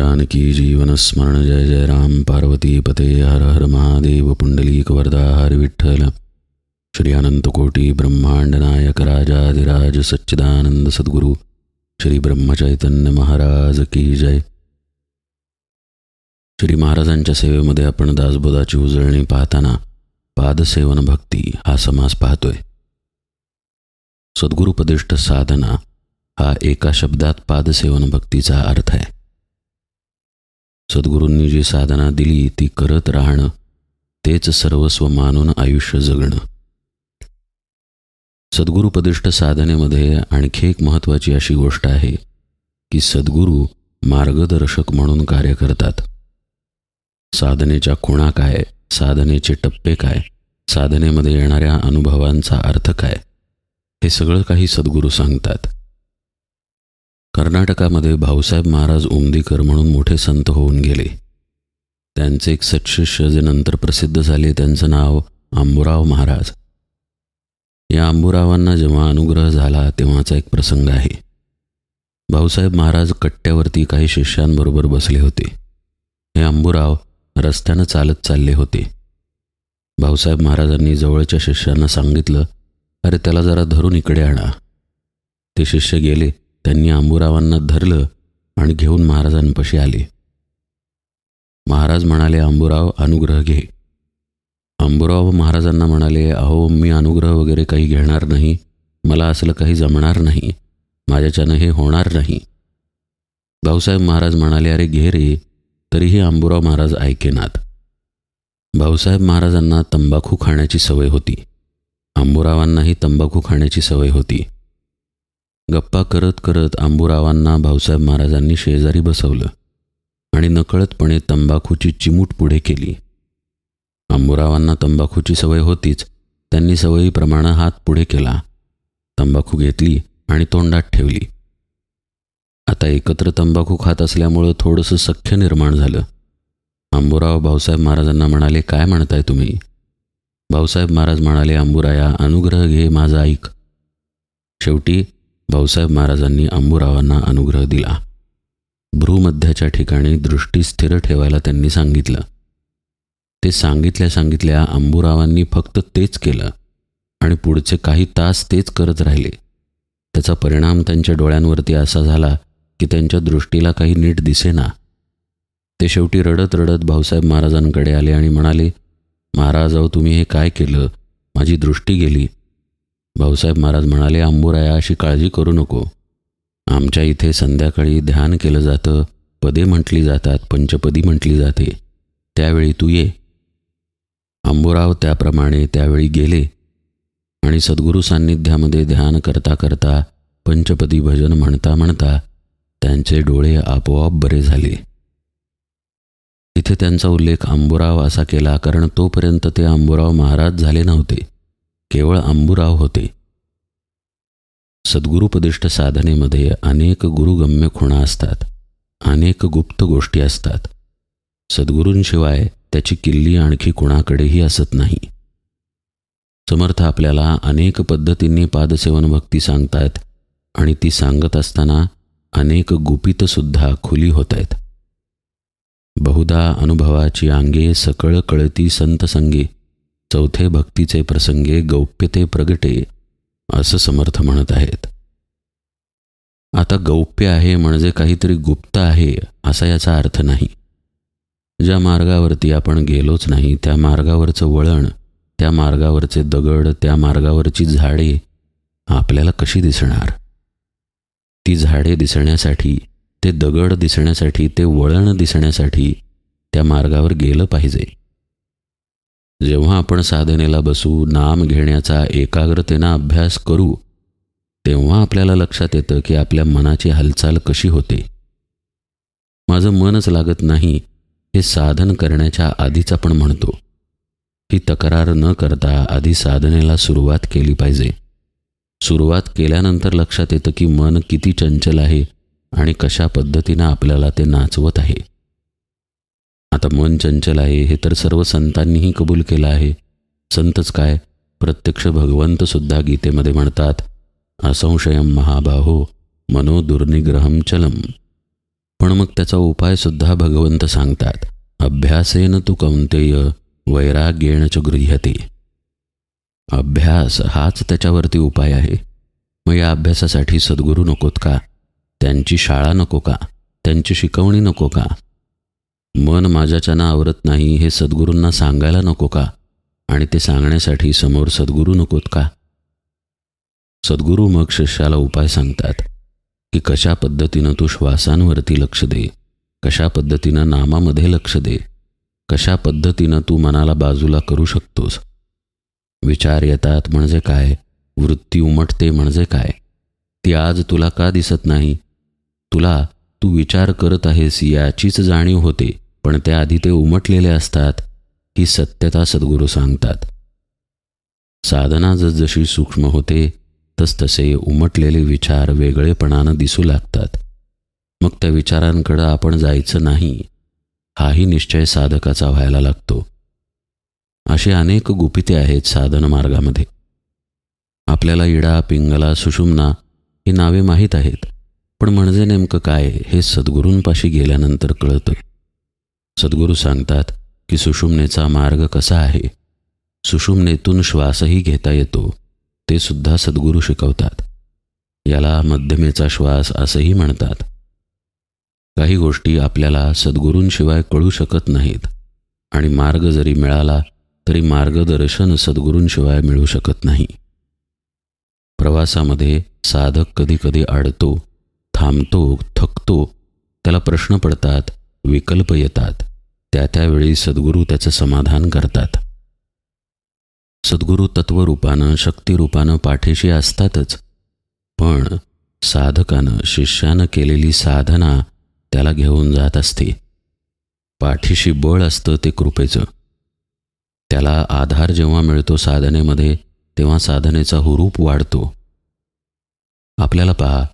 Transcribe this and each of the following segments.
जानकी जीवनस्मरण जय जय राम। पार्वती पते हर हर महादेव। पुंडलीक वरदा हर विठ्ठल। श्री अनंतकोटी ब्रह्मांड नायक राजाधिराज सच्चिदानंद सद्गुरू। श्री ब्रह्मचैतन्य महाराज की जय। श्री महाराजांच्या सेवेमध्ये आपण दासबोधाची उजळणी पाहताना पादसेवन भक्ती हा समास पाहतोय. सद्गुरुपदिष्ट साधना हा एका शब्दात पादसेवन भक्तीचा अर्थ आहे. सद्गुरूंनी जी साधना दिली ती करत राहणं तेच सर्वस्व मानून आयुष्य जगणं. सद्गुरुपदिष्ट साधनेमध्ये आणखी एक महत्त्वाची अशी गोष्ट आहे की सद्गुरू मार्गदर्शक म्हणून कार्य करतात. साधनेच्या खुणा काय साधनेचे टप्पे काय साधनेमध्ये येणाऱ्या अनुभवांचा अर्थ काय हे सगळं काही सद्गुरू सांगतात. कर्नाटकामध्ये भाऊसाहेब महाराज उमदीकर म्हणून मोठे संत होऊन गेले. त्यांचे एक सत्शिष्य जे नंतर प्रसिद्ध झाले त्यांचं नाव आंबुराव महाराज. या आंबुरावांना जेव्हा अनुग्रह झाला तेव्हाचा एक प्रसंग आहे. भाऊसाहेब महाराज कट्ट्यावरती काही शिष्यांबरोबर बसले होते. हे अंबुराव रस्त्यानं चालत चालले होते. भाऊसाहेब महाराजांनी जवळच्या शिष्यांना सांगितलं अरे त्याला जरा धरून इकडे आणा. ते शिष्य गेले त्यांनी अंबुरावांना धरलं आणि घेऊन महाराजांपाशी आले. महाराज म्हणाले अंबुराव अनुग्रह घे. अंबुराव महाराजांना म्हणाले अहो मी अनुग्रह वगैरे काही घेणार नाही. मला असलं काही जमणार नाही. माझ्याच्यानं हे होणार नाही. भाऊसाहेब महाराज म्हणाले अरे घे रे. तरीही अंबुराव महाराज ऐकेनात भाऊसाहेब महाराजांना तंबाखू खाण्याची सवय होती. अंबुरावांनाही तंबाखू खाण्याची सवय होती. गप्पा करत करत आंबुरावांना भाऊसाहेब महाराजांनी शेजारी बसवलं आणि नकळतपणे तंबाखूची चिमूट पुढे केली. आंबुरावांना तंबाखूची सवय होतीच त्यांनी सवयीप्रमाणे हात पुढे केला. तंबाखू घेतली आणि तोंडात ठेवली. आता एकत्र तंबाखू खात असल्यामुळं थोडंसं सख्य निर्माण झालं. आंबुराव भाऊसाहेब महाराजांना म्हणाले काय म्हणताय तुम्ही? भाऊसाहेब महाराज म्हणाले अंबुराया अनुग्रह घे माझा ऐक. शेवटी भाऊसाहेब महाराजांनी अंबुरावांना अनुग्रह दिला. भ्रूमध्याच्या ठिकाणी दृष्टी स्थिर ठेवायला त्यांनी सांगितलं. ते सांगितल्या सांगितल्या अंबुरावांनी फक्त तेच केलं आणि पुढचे काही तास तेच करत राहिले. त्याचा परिणाम त्यांच्या डोळ्यांवरती असा झाला की त्यांच्या दृष्टीला काही नीट दिसेना. ते शेवटी रडत रडत भाऊसाहेब महाराजांकडे आले आणि म्हणाले महाराज अहो तुम्ही हे काय केलं? माझी दृष्टी गेली. भाऊसाहेब महाराज म्हणाले अंबुराया अशी काळजी करू नको. आमच्या इथे संध्याकाळी ध्यान केलं जातं पदे म्हटली जातात पंचपदी म्हटली जाते. त्यावेळी तू ये. अंबुराव त्याप्रमाणे त्यावेळी गेले आणि सद्गुरू सान्निध्यामध्ये ध्यान करता करता पंचपदी भजन म्हणता म्हणता त्यांचे डोळे आपोआप बरे झाले. इथे त्यांचा उल्लेख अंबुराव असा केला कारण तोपर्यंत ते अंबुराव महाराज झाले नव्हते. केवळ अंबुराव होते. सद्गुरुपदिष्ट साधनेमध्ये अनेक गुरुगम्य खुणा असतात अनेक गुप्त गोष्टी असतात. सद्गुरूंशिवाय त्याची किल्ली आणखी कुणाकडेही असत नाही. समर्थ आपल्याला अनेक पद्धतींनी पादसेवन भक्ती सांगतायत आणि ती सांगत असताना अनेक गुपितसुद्धा खुली होत आहेत बहुधा अनुभवाची आंगे सकळ कळती संतसंगी चौथे भक्तीचे प्रसंगे गौप्यते प्रगटे असं समर्थ म्हणत आहेत. आता गौप्य आहे म्हणजे काहीतरी गुप्त आहे असा याचा अर्थ नाही. ज्या मार्गावरती आपण गेलोच नाही त्या मार्गावरचं वळण त्या मार्गावरचे दगड त्या मार्गावरची झाडे आपल्याला कशी दिसणार? ती झाडे दिसण्यासाठी ते दगड दिसण्यासाठी ते वळण दिसण्यासाठी त्या मार्गावर गेलं पाहिजे. जेव्हा आपण साधनेला बसू नाम घेण्याचा एकाग्रतेनं अभ्यास करू तेव्हा आपल्याला लक्षात येतं की आपल्या मनाची हालचाल कशी होते. माझं मनच लागत नाही हे साधन करण्याच्या आधीच आपण म्हणतो. ही तक्रार न करता आधी साधनेला सुरुवात केली पाहिजे. सुरुवात केल्यानंतर लक्षात येतं की मन किती चंचल आहे आणि कशा पद्धतीनं आपल्याला ते नाचवत आहे. आता मन चंचल आहे हे तर सर्व संतांनीही कबूल केलं आहे. संतच काय? प्रत्यक्ष भगवंतसुद्धा गीतेमध्ये म्हणतात असंशयम महाबाहो मनो दुर्निग्रहम चलम. पण मग त्याचा उपायसुद्धा भगवंत सांगतात अभ्यासेन तू कौंतेय वैराग्येण च गृह्यते. अभ्यास हाच त्याच्यावरती उपाय आहे. मग या अभ्यासासाठी सद्गुरू नकोत का? त्यांची शाळा नको का? त्यांची शिकवणी नको का? मन माझ्याच्यानं आवरत नाही हे सद्गुरूंना सांगायला नको का? आणि ते सांगण्यासाठी समोर सद्गुरू नकोत का? सद्गुरू मग शिष्याला उपाय सांगतात की कशा पद्धतीनं तू श्वासांवरती लक्ष दे कशा पद्धतीनं नामामध्ये लक्ष दे कशा पद्धतीनं तू मनाला बाजूला करू शकतोस? विचार येतात म्हणजे काय? वृत्ती उमटते म्हणजे काय? ती आज तुला का दिसत नाही? तुला तू विचार करत आहेस याचीच जाणीव होते. पण त्याआधी ते उमटलेले असतात ही सत्यता सद्गुरू सांगतात. साधना जसजशी सूक्ष्म होते तसतसे उमटलेले विचार वेगळेपणानं दिसू लागतात. मग त्या विचारांकडं आपण जायचं नाही हाही निश्चय साधकाचा व्हायला लागतो. अशी अनेक गुपिते आहेत साधन मार्गामध्ये. आपल्याला इडा पिंगला सुषुम्ना ही नावे माहीत आहेत पण म्हणजे नेमकं काय हे सद्गुरूंपाशी गेल्यानंतर कळतं. सद्गुरू सांगतात की सुषुम्नेचा मार्ग कसा आहे? सुषुम्नेतून श्वासही घेता येतो ते सुद्धा सद्गुरू शिकवतात. याला मध्यमेचा श्वास असंही म्हणतात. काही गोष्टी आपल्याला सद्गुरूंशिवाय कळू शकत नाहीत आणि मार्ग जरी मिळाला तरी मार्गदर्शन सद्गुरूंशिवाय मिळू शकत नाही. प्रवासामध्ये साधक कधी कधी अडतो थांबतो थकतो त्याला प्रश्न पडतात विकल्प येतात. त्या त्यावेळी सद्गुरू त्याचं समाधान करतात. सद्गुरू तत्वरूपानं शक्तिरूपानं पाठीशी असतातच पण साधकानं शिष्यानं केलेली साधना त्याला घेऊन जात असते. पाठीशी बळ असतं ते कृपेचं. त्याला आधार जेव्हा मिळतो साधनेमध्ये तेव्हा साधनेचा हुरूप वाढतो. आपल्याला पहा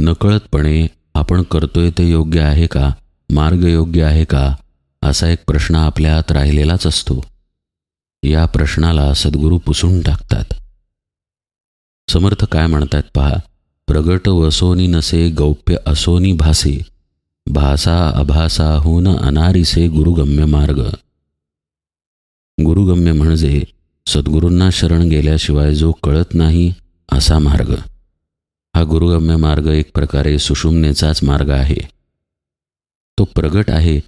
नकळतपणे आपण करतोय ते योग्य आहे का? मार्ग योग्य आहे का? असा एक प्रश्न आपल्या आत राहिलेलाच असतो. या प्रश्नाला सद्गुरू पुसून टाकतात. समर्थ काय म्हणतात पहा प्रगट वसोनी नसे गौप्य असोनी भासे भासा अभासाहून अनारिसे गुरुगम्य मार्ग. गुरुगम्य म्हणजे सद्गुरूंना शरण गेल्याशिवाय जो कळत नाही असा मार्ग. हा गुरुगम्य मार्ग एक प्रकारे सुषुम्नेचाच मार्ग आहे. तो प्रगट आहे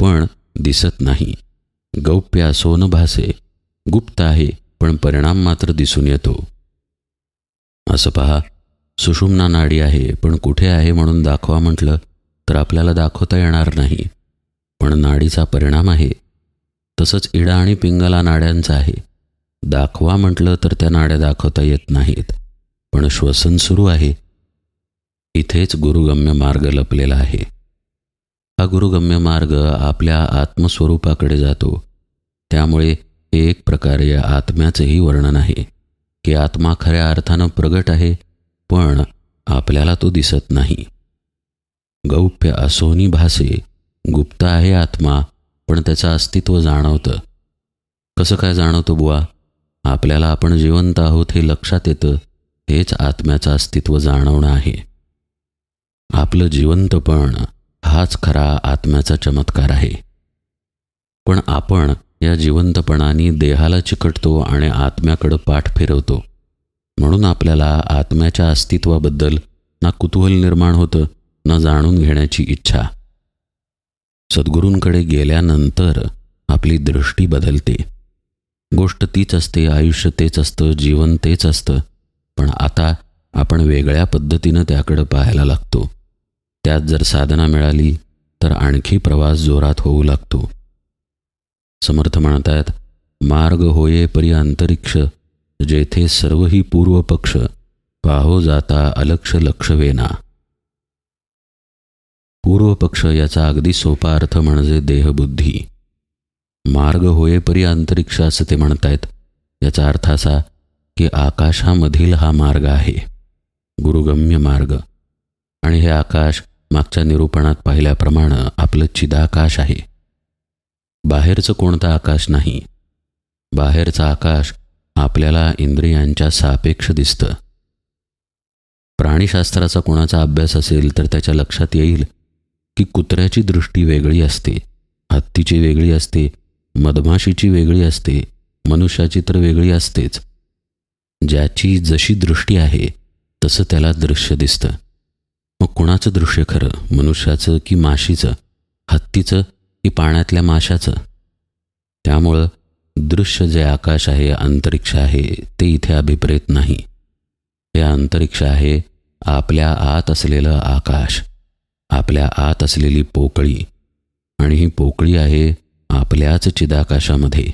पण दिसत नाही. गौप्य असोन भासे. गुप्त आहे पण परिणाम मात्र दिसून येतो. असं पहा सुषुम्ना नाडी आहे पण कुठे आहे म्हणून दाखवा म्हटलं तर आपल्याला दाखवता येणार नाही. पण नाडीचा परिणाम आहे. तसंच इडा आणि पिंगला नाड्यांचा आहे. दाखवा म्हटलं तर त्या नाड्या दाखवता येत नाहीत. पण श्वसन सुरू आहे. इथेच गुरुगम्य मार्ग लपलेला आहे. हा गुरुगम्य मार्ग आपल्या आत्मस्वरूपाकडे जातो. त्यामुळे हे एक प्रकारे आत्म्याचंही वर्णन आहे की आत्मा खऱ्या अर्थानं प्रगट आहे पण आपल्याला तो दिसत नाही. गौप्य असोनी भासे गुप्त आहे आत्मा पण त्याचं अस्तित्व जाणवतं. कसं काय जाणवतं बुवा? आपल्याला आपण जिवंत आहोत हे लक्षात येतं हेच आत्म्याचं अस्तित्व जाणवणं आहे. आपलं जिवंतपण हाच खरा आत्म्याचा चमत्कार आहे. पण आपण या जिवंतपणाने देहाला चिकटतो आणि आत्म्याकडं पाठ फिरवतो. म्हणून आपल्याला आत्म्याच्या अस्तित्वाबद्दल ना कुतूहल निर्माण होतं ना जाणून घेण्याची इच्छा. सद्गुरूंकडे गेल्यानंतर आपली दृष्टी बदलते. गोष्ट तीच असते आयुष्य तेच असतं जीवन तेच असतं पण आता आपण वेगळ्या पद्धतीनं त्याकडं पाहायला लागतो. त्यात जर साधना मिळाली तर आणखी प्रवास जोरात होऊ लागतो. समर्थ म्हणतात मार्ग होये परी अंतरिक्ष जेथे सर्वही पूर्वपक्ष पाहो जाता अलक्ष लक्ष वेना याचा अगदी सोपा अर्थ म्हणजे देहबुद्धी. मार्ग होये परी अंतरिक्ष असं ते म्हणतायत. याचा अर्थ असा की आकाशामधील हा मार्ग आहे. गुरुगम्य मार्ग. आणि हे आकाश मागच्या निरूपणात पाहिल्याप्रमाणे आपलं चिदाकाश आहे. बाहेरचं कोणतं आकाश नाही. बाहेरचं आकाश आपल्याला इंद्रियांच्या सापेक्ष दिसतं. प्राणीशास्त्राचा कोणाचा अभ्यास असेल तर त्याच्या लक्षात येईल की कुत्र्याची दृष्टी वेगळी असते हत्तीची वेगळी असते मधमाशीची वेगळी असते मनुष्याची तर वेगळी असतेच. ज्याची जशी दृष्टी आहे तसं त्याला दृश्य दिसतं. मग कुणाचं दृश्य खरं? मनुष्याचं की माशीचं? हत्तीचं की पाण्यातल्या माशाचं? त्यामुळं दृश्य जे आकाश आहे अंतरिक्ष आहे ते इथे अभिप्रेत नाही. हे अंतरिक्ष आहे आपल्या आत असलेलं आकाश आपल्या आत असलेली पोकळी आणि ही पोकळी आहे आपल्याच चिदाकाशामध्ये.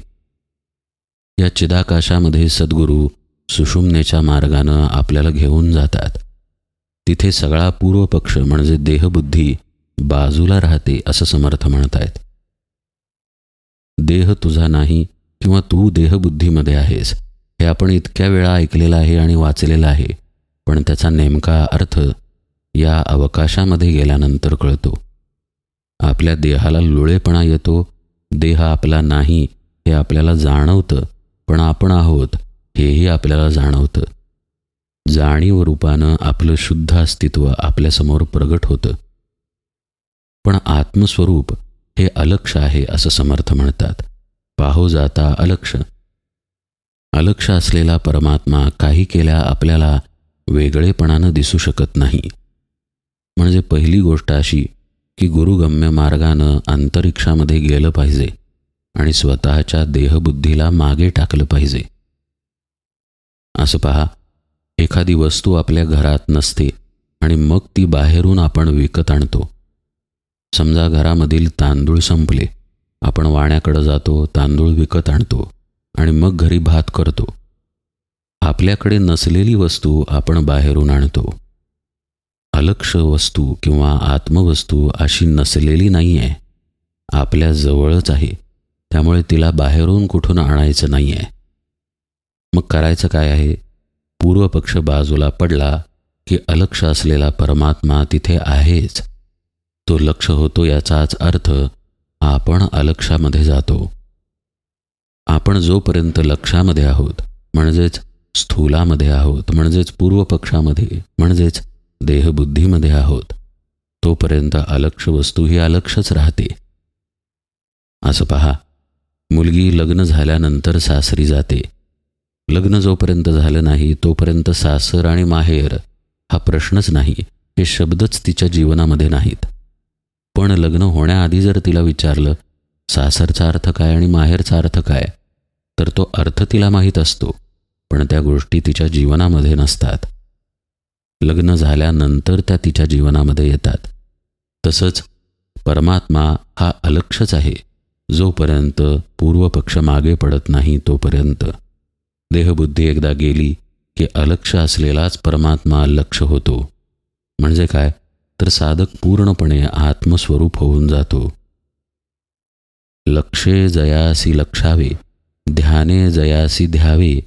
या चिदाकाशामध्ये सद्गुरू सुषुम्नेच्या मार्गानं आपल्याला घेऊन जातात. तिथे सगळा पूर्वपक्ष म्हणजे देहबुद्धी बाजूला राहते असं समर्थ म्हणतायत. देह तुझा नाही किंवा तू देहबुद्धीमध्ये आहेस हे आपण इतक्या वेळा ऐकलेलं आहे आणि वाचलेलं आहे पण त्याचा नेमका अर्थ या अवकाशामध्ये गेल्यानंतर कळतो. आपल्या देहाला लुळेपणा येतो देह आपला नाही हे आपल्याला जाणवतं पण आपण आहोत हेही आपल्याला जाणवतं. जाणीव रूपानं आपलं शुद्ध अस्तित्व आपल्यासमोर प्रगट होतं. पण आत्मस्वरूप हे अलक्ष आहे असं समर्थ म्हणतात. पाहो जाता अलक्ष. अलक्ष असलेला परमात्मा काही केल्या आपल्याला वेगळेपणानं दिसू शकत नाही. म्हणजे पहिली गोष्ट अशी की गुरुगम्य मार्गानं अंतरिक्षामध्ये गेलं पाहिजे आणि स्वतःच्या देहबुद्धीला मागे टाकलं पाहिजे. असं पहा एखादी वस्तू आपल्या घरात नसते आणि मग ती बाहेरून आपण विकत आणतो. समजा घरामधील तांदूळ संपले आपण वाण्याकडं जातो तांदूळ विकत आणतो आणि मग घरी भात करतो. आपल्याकडे नसलेली वस्तू आपण बाहेरून आणतो. अलक्ष वस्तू किंवा आत्मवस्तू अशी नसलेली नाही आहे आपल्या जवळच आहे त्यामुळे तिला बाहेरून कुठून आणायचं नाही आहे मग करायचं काय आहे? पूर्वपक्ष बाजूला पडला की अलक्ष असलेला परमात्मा तिथे आहेच. तो लक्ष होतो याचाच अर्थ आपण अलक्षामध्ये जातो. आपण जोपर्यंत लक्षामध्ये आहोत म्हणजेच स्थूलामध्ये आहोत म्हणजेच पूर्वपक्षामध्ये म्हणजेच देहबुद्धीमध्ये आहोत तोपर्यंत अलक्ष वस्तू ही अलक्षच राहते. असं पहा मुलगी लग्न झाल्यानंतर सासरी जाते. लग्न जोपर्यंत झालं नाही तोपर्यंत सासर आणि माहेर हा प्रश्नच नाही. हे शब्दच तिच्या जीवनामध्ये नाहीत. पण लग्न होण्याआधी जर तिला विचारलं सासरचा अर्थ काय आणि माहेरचा अर्थ काय? तर तो अर्थ तिला माहीत असतो पण त्या गोष्टी तिच्या जीवनामध्ये नसतात. लग्न झाल्यानंतर त्या तिच्या जीवनामध्ये येतात. तसंच परमात्मा हा अलक्षच आहे जोपर्यंत पूर्वपक्ष मागे पडत नाही तोपर्यंत. देहबुद्धी एकदा गेली की अलक्ष असलेलाच परमात्मा लक्ष होतो. म्हणजे काय? तर साधक पूर्णपणे आत्मस्वरूप होऊन जातो. लक्षे जयासी लक्षावे ध्याने जयासी ध्यावे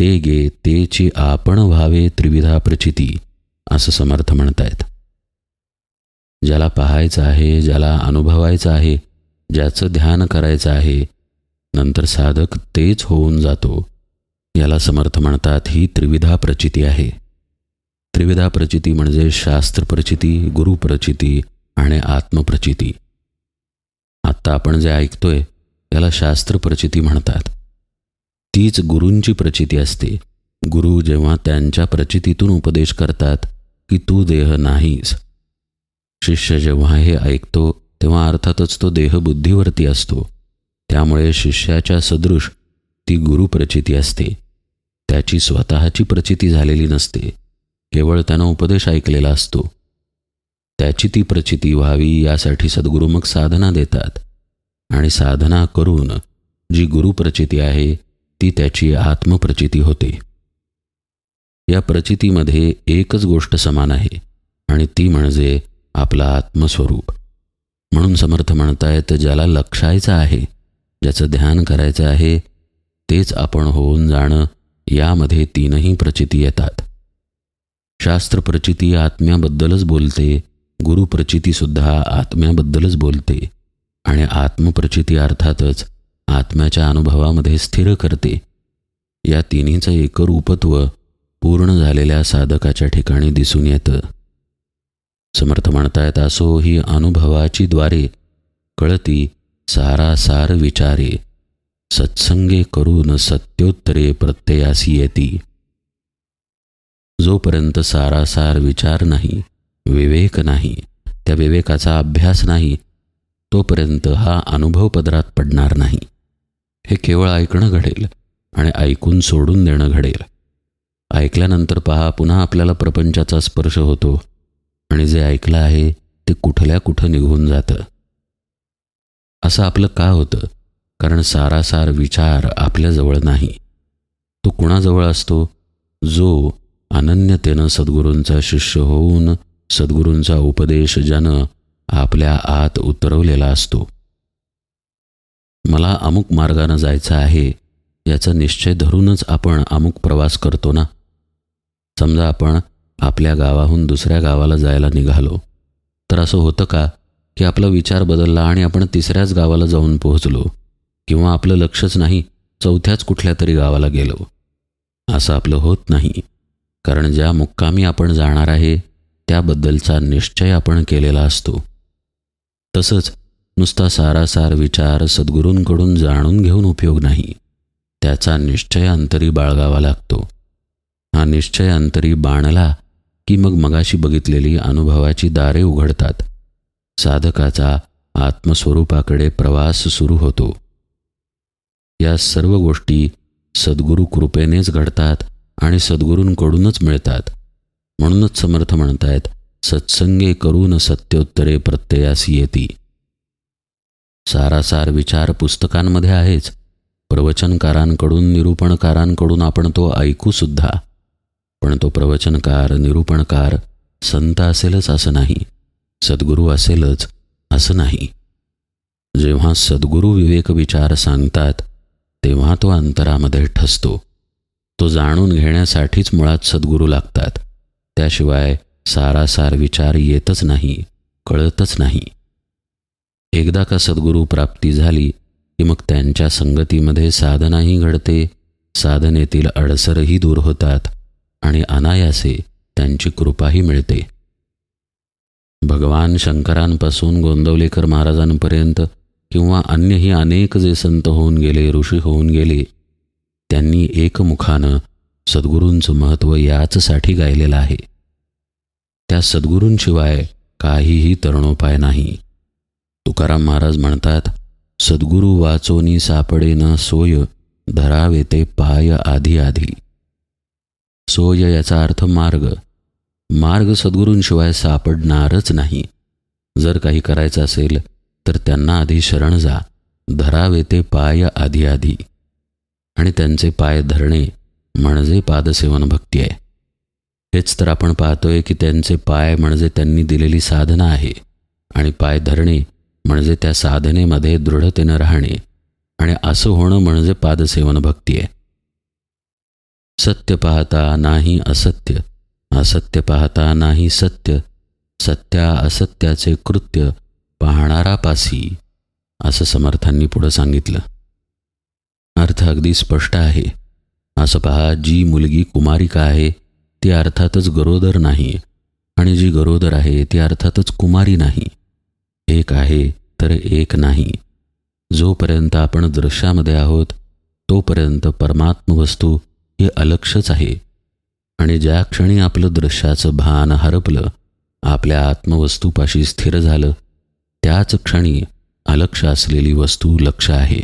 ते गे तेची आपण व्हावे त्रिविधा प्रचिती असं समर्थ म्हणतायत. ज्याला पाहायचं आहे ज्याला अनुभवायचं आहे ज्याचं ध्यान करायचं आहे नंतर साधक तेच होऊन जातो. याला समर्थ म्हणतात ही त्रिविधा प्रचिती आहे. त्रिविधा प्रचिती म्हणजे शास्त्र प्रचिती गुरुप्रचिती आणि आत्मप्रचिती आत्ता आपण जे ऐकतोय याला शास्त्र प्रचिती म्हणतात. तीच गुरूंची प्रचिती असते. गुरु जेव्हा त्यांच्या प्रचितीतून उपदेश करतात की तू देह नाहीस. शिष्य जेव्हा हे ऐकतो तेव्हा अर्थातच तो देहबुद्धीवरती असतो. त्यामुळे शिष्याच्या सदृश ती गुरुप्रचिती असते. त्याची स्वतःची प्रचिती झालेली नसते. केवळ त्यानं उपदेश ऐकलेला असतो. त्याची ती प्रचिती व्हावी यासाठी सद्गुरू मग साधना देतात. आणि साधना करून जी गुरुप्रचिती आहे ती त्याची आत्मप्रचिती होते. या प्रचितीमध्ये एकच गोष्ट समान आहे आणि ती म्हणजे आपला आत्मस्वरूप. म्हणून समर्थ म्हणतायत ज्याला लक्षायचं आहे ज्याचं ध्यान करायचं आहे तेच आपण होऊन जाणं यामध्ये तीनही प्रचिती येतात. शास्त्र प्रचिती आत्म्याबद्दलच बोलते गुरुप्रचितीसुद्धा आत्म्याबद्दलच बोलते आणि आत्मप्रचिती अर्थातच आत्म्याच्या अनुभवामध्ये स्थिर करते. या तिन्हीचं एकरूपत्व पूर्ण झालेल्या साधकाच्या ठिकाणी दिसून येतं. समर्थ म्हणतायत असो ही अनुभवाची द्वारे कळती सारासार विचारे. सत्संगे करून सत्योत्तरे प्रत्ययासी येती. जोपर्यंत सारासार विचार नाही विवेक नाही त्या विवेकाचा अभ्यास नाही तोपर्यंत हा अनुभव पदरात पडणार नाही. हे केवळ ऐकणं घडेल आणि ऐकून सोडून देणं घडेल. ऐकल्यानंतर पहा पुन्हा आपल्याला प्रपंचाचा स्पर्श होतो आणि जे ऐकलं आहे ते कुठल्या कुठं निघून जातं? असं आपलं का होतं? कारण सारासार विचार आपल्याजवळ नाही. तो कुणाजवळ असतो? जो अनन्यतेनं सद्गुरूंचा शिष्य होऊन सद्गुरूंचा उपदेश ज्यानं आपल्या आत उतरवलेला असतो. मला अमुक मार्गानं जायचं आहे याचा निश्चय धरूनच आपण अमुक प्रवास करतो ना? समजा आपण आपल्या गावाहून दुसऱ्या गावाला जायला निघालो तर असं होतं का की आपला विचार बदलला आणि आपण तिसऱ्याच गावाला जाऊन पोहोचलो? किंवा आपलं लक्षच नाही चौथ्याच कुठल्या तरी गावाला गेलो. असं आपलं होत नाही. कारण ज्या मुक्कामी आपण जाणार आहे त्याबद्दलचा निश्चय आपण केलेला असतो. तसंच नुसता सारासार विचार सद्गुरूंकडून जाणून घेऊन उपयोग नाही. त्याचा निश्चय अंतरी बाळगावा लागतो. हा निश्चय अंतरी बाणला की मग मगाशी बघितलेली अनुभवाची दारे उघडतात. साधकाचा आत्मस्वरूपाकडे प्रवास सुरू होतो. या सर्व गोष्टी सद्गुरू कृपेनेच घडतात आणि सद्गुरूंकडूनच मिळतात. म्हणूनच समर्थ म्हणतायत सत्संगे करून सत्योत्तरे प्रत्ययास येती. सारासार विचार पुस्तकांमध्ये आहेच. प्रवचनकारांकडून निरूपणकारांकडून आपण तो ऐकूसुद्धा पण तो प्रवचनकार निरूपणकार संत असेलच असं नाही. सद्गुरू असेलच असं नाही. जेव्हा सद्गुरू विवेक विचार सांगतात तेव्हा तो अंतरामध्ये ठसतो. तो जाणून घेण्यासाठीच मुळात सद्गुरू लागतात. त्याशिवाय सारासार विचार येतच नाही कळतच नाही. एकदा का सद्गुरू प्राप्ती झाली की मग त्यांच्या संगतीमध्ये साधनाही घडते साधनेतील अडसरही दूर होतात आणि अनायासे त्यांची कृपाही मिळते. भगवान शंकरांपासून गोंदवलेकर महाराजांपर्यंत किंवा अन्यही अनेक जे संत होऊन गेले ऋषी होऊन गेले त्यांनी एकमुखानं सद्गुरूंचं महत्त्व याचसाठी गायलेलं आहे. त्या सद्गुरूंशिवाय काहीही तरणोपाय नाही. तुकाराम महाराज म्हणतात सद्गुरू वाचोनी सापडे ना सोय धरावे ते पाय आधी आधी. सोय याचा अर्थ मार्ग. मार्ग सद्गुरूंशिवाय सापडणारच नाही. जर काही करायचं असेल तर त्यांना आधी शरण जा. धरावे ते पाय आधी आधी. आणि त्यांचे पाय धरणे म्हणजे पादसेवन भक्ती आहे. हेच तर आपण पाहतोय की त्यांचे पाय म्हणजे त्यांनी दिलेली साधना आहे. आणि पाय धरणे म्हणजे त्या साधनेमध्ये दृढतेनं राहणे. आणि असं होणं म्हणजे पादसेवन भक्ती आहे. सत्य पाहता नाही असत्य. असत्य पाहता नाही सत्य. सत्या असत्याचे कृत्य पाहणारा पासी असं समर्थांनी पुढं सांगितलं. अर्थ अगदी स्पष्ट आहे. असं पहा जी मुलगी कुमारिका आहे ती अर्थातच गरोदर नाही आणि जी गरोदर आहे ती अर्थातच कुमारी नाही. एक आहे तर एक नाही. जोपर्यंत आपण दृश्यामध्ये आहोत तोपर्यंत परमात्मवस्तू हे अलक्षच आहे आणि ज्या क्षणी आपलं दृश्याचं भान हरपलं आपल्या आत्मवस्तूपाशी स्थिर झालं त्याच क्षणी अलक्ष असलेली वस्तू लक्ष आहे.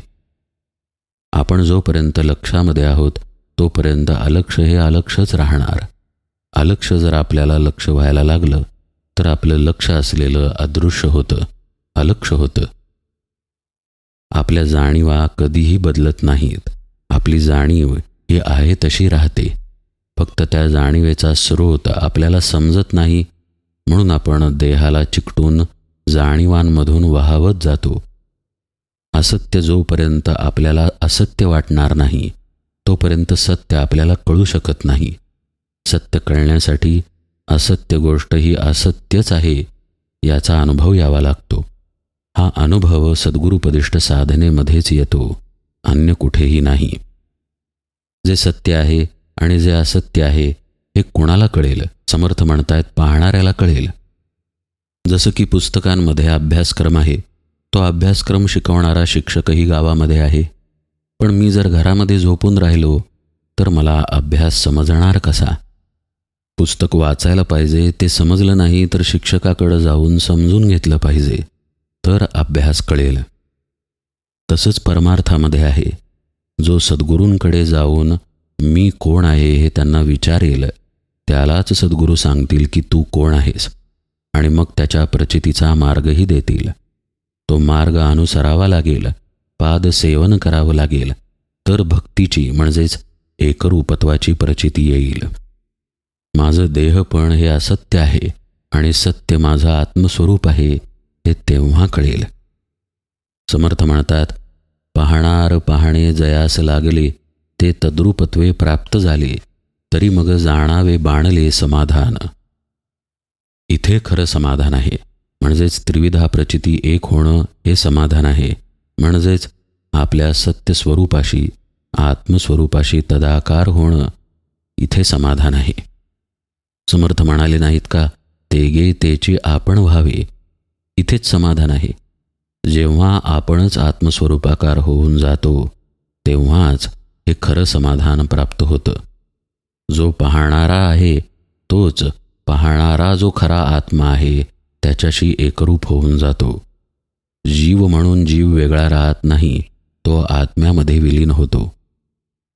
आपण जोपर्यंत लक्षामध्ये आहोत तोपर्यंत अलक्ष हे अलक्षच राहणार. अलक्ष जर आपल्याला लक्ष व्हायला लागलं तर आपलं लक्ष असलेलं अदृश्य होतं अलक्ष होतं. आपल्या जाणीवा कधीही बदलत नाहीत. आपली जाणीव ही आहे तशी राहते. फक्त त्या जाणीवेचा स्रोत आपल्याला समजत नाही म्हणून आपण देहाला चिकटून जाणीवांमधून वाहवत जातो. असत्य जोपर्यंत आपल्याला असत्य वाटणार नाही तोपर्यंत सत्य आपल्याला कळू शकत नाही. सत्य कळण्यासाठी असत्य गोष्ट ही असत्यच आहे याचा अनुभव यावा लागतो. हा अनुभव सद्गुरुपदिष्ट साधनेमध्येच येतो अन्य कुठेही नाही. जे सत्य आहे आणि जे असत्य आहे हे कुणाला कळेल? समर्थ म्हणतायत पाहणाऱ्याला कळेल. जसं की पुस्तकांमध्ये अभ्यासक्रम आहे तो अभ्यासक्रम शिकवणारा शिक्षकही गावामध्ये आहे. पण मी जर घरामध्ये झोपून राहिलो तर मला अभ्यास समजणार कसा? पुस्तक वाचायला पाहिजे ते समजलं नाही तर शिक्षकाकडं जाऊन समजून घेतलं पाहिजे तर अभ्यास कळेल. तसंच परमार्थामध्ये आहे. जो सद्गुरूंकडे जाऊन मी कोण आहे हे त्यांना विचारेल त्यालाच सद्गुरू सांगतील की तू कोण आहेस. आणि मग त्याच्या प्रचितीचा मार्गही देतील. तो मार्ग अनुसरावा लागेल पाद सेवन करावं लागेल तर भक्तीची म्हणजेच एकरूपत्वाची प्रचिती येईल. माझं देहपण हे असत्य आहे आणि सत्य माझं आत्मस्वरूप आहे हे तेव्हा कळेल. समर्थ म्हणतात पाहणार पाहणे जयास लागले ते तद्रूपत्वे प्राप्त झाले तरी मग जाणावे बाणले समाधान. इथे खरं समाधान आहे. म्हणजेच त्रिविधा प्रचिती एक होणं हे समाधान आहे. म्हणजेच आपल्या सत्यस्वरूपाशी आत्मस्वरूपाशी तदाकार होणं इथे समाधान आहे. समर्थ म्हणाले नाहीत का तेगे तेची आपण व्हावे. इथेच समाधान आहे. जेव्हा आपणच आत्मस्वरूपाकार होऊन जातो तेव्हाच हे खरं समाधान प्राप्त होतं. जो पाहणारा आहे तोच पाहणारा जो खरा आत्मा आहे त्याच्याशी एकरूप होऊन जातो. जीव म्हणून जीव वेगळा राहत नाही तो आत्म्यामध्ये विलीन होतो.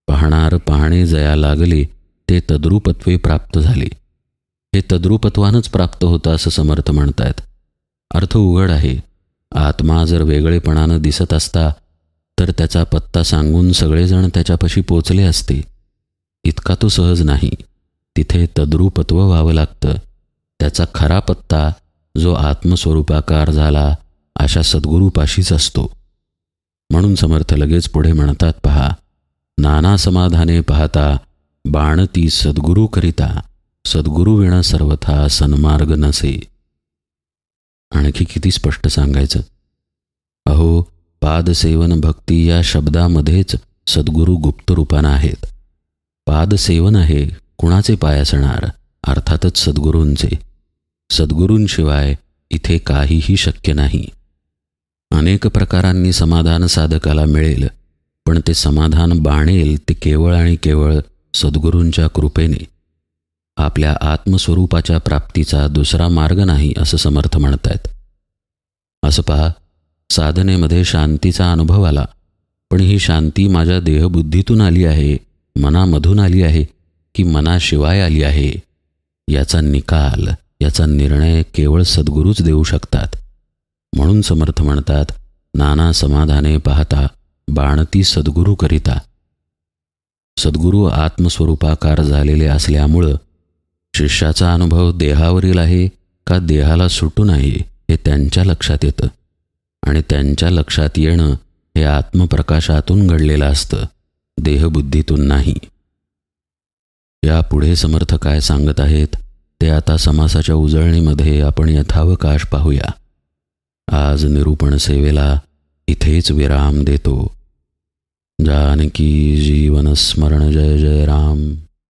पाहणार पाहणे जया लागले ते तद्रुपत्वे प्राप्त झाले. हे तद्रुपत्वानंच प्राप्त होतं असं समर्थ म्हणतायत. अर्थ उघड आहे. आत्मा जर वेगळेपणानं दिसत असता तर त्याचा पत्ता सांगून सगळेजण त्याच्यापाशी पोचले असते. इतका तो सहज नाही. तिथे तद्रुपत्व व्हावं लागतं. त्याचा खरा पत्ता जो आत्मस्वरूपाकार झाला अशा सद्गुरूपाशीच असतो. म्हणून समर्थ लगेच पुढे म्हणतात पहा नाना समाधाने पाहता बाणती सद्गुरू करिता सद्गुरू विणा सर्वथा सन्मार्ग नसे. आणखी किती स्पष्ट सांगायचं? अहो पादसेवन भक्ती या शब्दामध्येच सद्गुरू गुप्त रूपानं आहेत. पादसेवन आहे कुणाचे पाय असणार? अर्थातच सद्गुरूंचे. सद्गुरूंशिवाय इथे काहीही शक्य नाही. अनेक प्रकारांनी समाधान साधकाला मिळेल पण ते समाधान बाणेल ते केवळ आणि केवळ सद्गुरूंच्या कृपेने. आपल्या आत्मस्वरूपाच्या प्राप्तीचा दुसरा मार्ग नाही असं समर्थ म्हणतायत. असं पहा साधनेमध्ये शांतीचा अनुभव आला पण ही शांती माझ्या देहबुद्धीतून आली आहे मनामधून आली आहे की मनाशिवाय आली आहे. याचा निकाल याचा निर्णय केवळ सद्गुरूच देऊ शकतात. म्हणून समर्थ म्हणतात नाना समाधाने पाहता बाणती सद्गुरू करिता. सद्गुरू आत्मस्वरूपाकार झालेले असल्यामुळं शिष्याचा अनुभव देहावरील आहे का देहाला सुटून आहे हे त्यांच्या लक्षात येतं. आणि त्यांच्या लक्षात येणं हे आत्मप्रकाशातून घडलेलं असतं देहबुद्धीतून नाही. या पुढे समर्थ काय सांगत आहेत ते आता समासाच्या उजळणीमध्ये आपण यथावकाश पाहूया. आज निरूपण सेवेला इथेच विराम देतो. जानकी जीवन स्मरण जय जय राम.